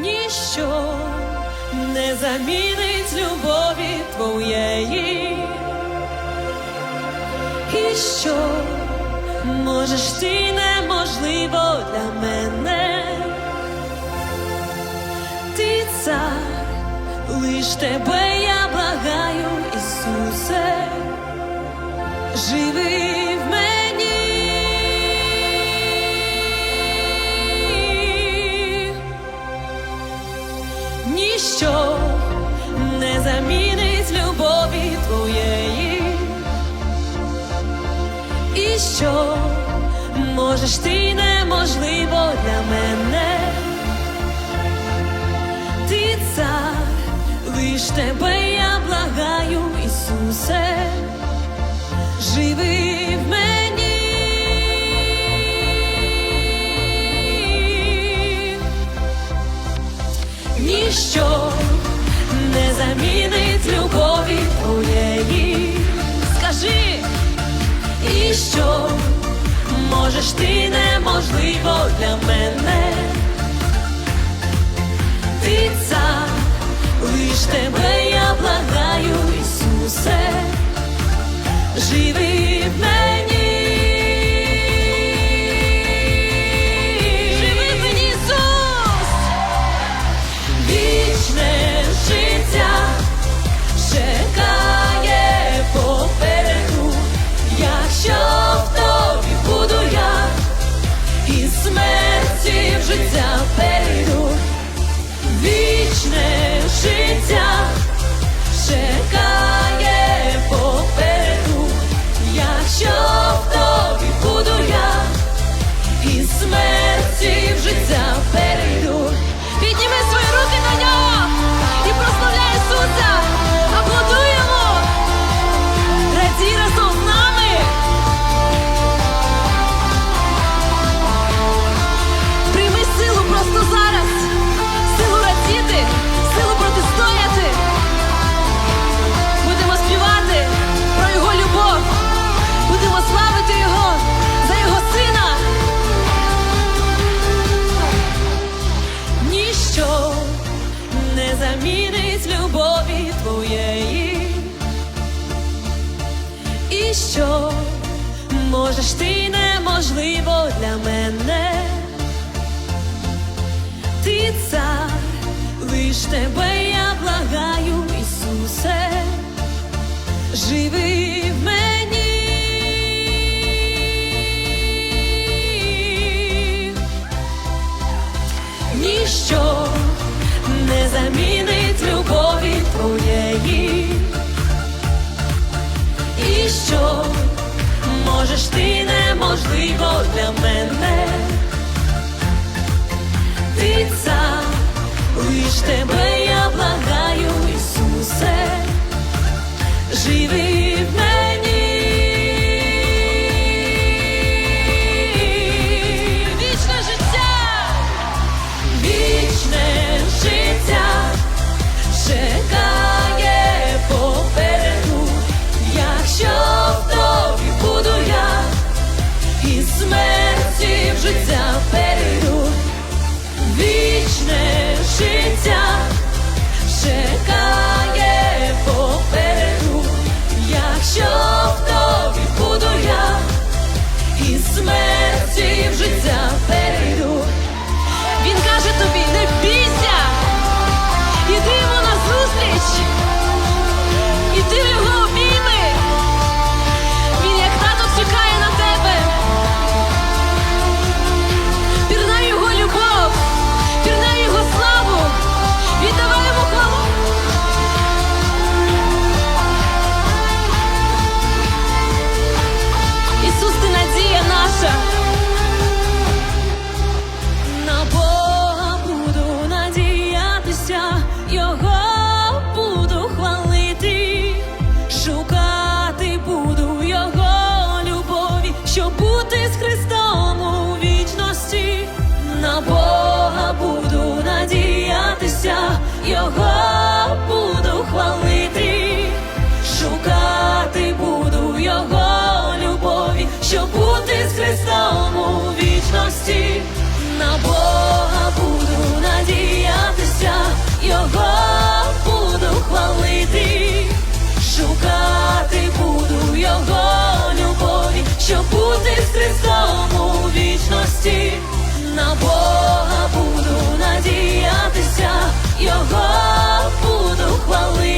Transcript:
ніщо не замінить любові твоєї, і що? Можеш ти неможливо для мене, ти цар, лиш тебе я благаю, Ісусе, живи. Можеш ти неможливо для мене, ти цар, лиш тебе я благаю, Ісусе, живи в мені, ніщо не замінить любов. Là It's. замінить любові твоєї, і що можеш ти неможливо для мене, ти цар, лиш тебе. його буду хвалити, шукати буду його любові, щоб бути з Христом у вічності, на Бога буду надіятися, його буду хвалити, шукати буду його любові, щоб бути з Христом у вічності, на Бога буду надіятися його буду хвалити.